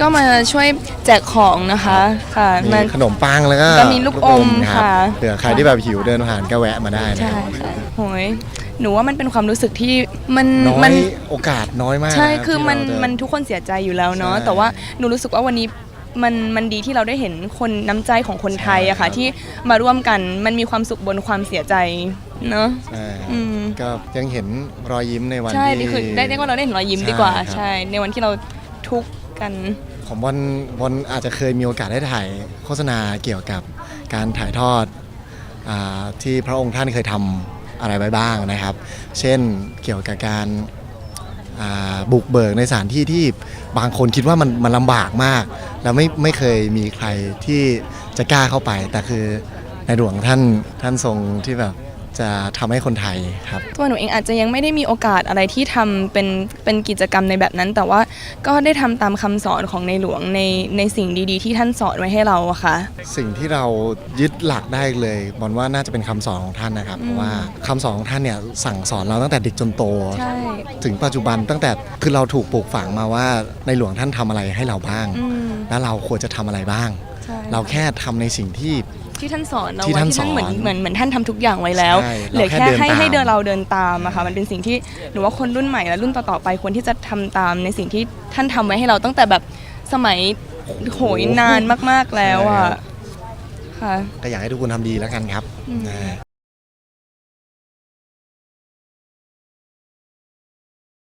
ก็มาช่วยแจกของนะคะค่ะมีมาขนมปังแล้วก็ก็มีลูกอมรับค่ะ เผื่อใครที่แบบหิวเดินผ่านก็แวะมาได้นะใช่ครับค่ะโหยหนูว่ามันเป็นความรู้สึกที่มันน้อมั ยโอกาสน้อยมากใช่นะคือที่มันเราจะ มันทุกคนเสียใจอยู่แล้วเนาะ ใช่แต่ว่าหนูรู้สึกว่าวันนี้มันมันดีที่เราได้เห็นคนน้ำใจของคนไทยอะค่ะ ใช่ครับ ที่มาร่วมกัน มันมีความสุขบนความเสียใจเนาะ ใช่อืม ก็ยังเห็นรอยยิ้มในวันใช่ที่ นี่คือได้เรียกว่าเราได้เห็นรอยยิ้มใช่ดีกว่าครับ ใช่ ในวันที่เราทุกข์ กันผมบอลบอลอาจจะเคยมีโอกาสได้ถ่ายโฆษณาเกี่ยวกับการถ่ายทอดอาที่พระองค์ท่านเคยทำอะไรไว้บ้างนะครับ เช่นเกี่ยวกับการอ่าบุกเบิกในสถานที่ที่บางคนคิดว่ามันมันลำบากมาก แล้วไม่ไม่เคยมีใครที่จะกล้าเข้าไป แต่คือในหลวงท่านท่านทรงที่แบบ จะทำให้คนไทยครับตัวหนูเองอาจจะยังไม่ได้มีโอกาสอะไรที่ทำเป็นเป็นกิจกรรมในแบบนั้น แต่ว่าก็ได้ทำตามคำสอนของในหลวงในในสิ่งดีๆ ที่ท่านสอนไว้ให้เราอะค่ะสิ่งที่เรายึดหลักได้เลยบอลว่าน่าจะเป็นคำสอนของท่านนะครับเพราะว่าคำสอนของท่านเนี่ยสั่งสอนเราตั้งแต่เด็กจนโตใช่ถึงปัจจุบันตั้งแต่คือเราถูกปลูกฝังมาว่าในหลวงท่านทำอะไรให้เราบ้างอืมแล้วเราควรจะทำอะไรบ้างใช่เราแค่ทำในสิ่งที่ ที่ท่านสอนเราที่ไว้ท่านที่ท่านเหมือนสอนเหมือนเหมือนท่านทำทุกอย่างไว้แล้วใช่เหลือเราแค่แค่เดินให้ตาม ให้เดินเราเดินตามอะค่ะมันเป็นสิ่งที่หนูว่าคนรุ่นใหม่และรุ่นต่อๆไปควรที่จะทำตามในสิ่งที่ท่านทำไว้ให้เราตั้งแต่แบบสมัยโหยนานมากๆแล้วอะค่ะ ก็อยากให้ทุกคนทำดีแล้วกันครับนะ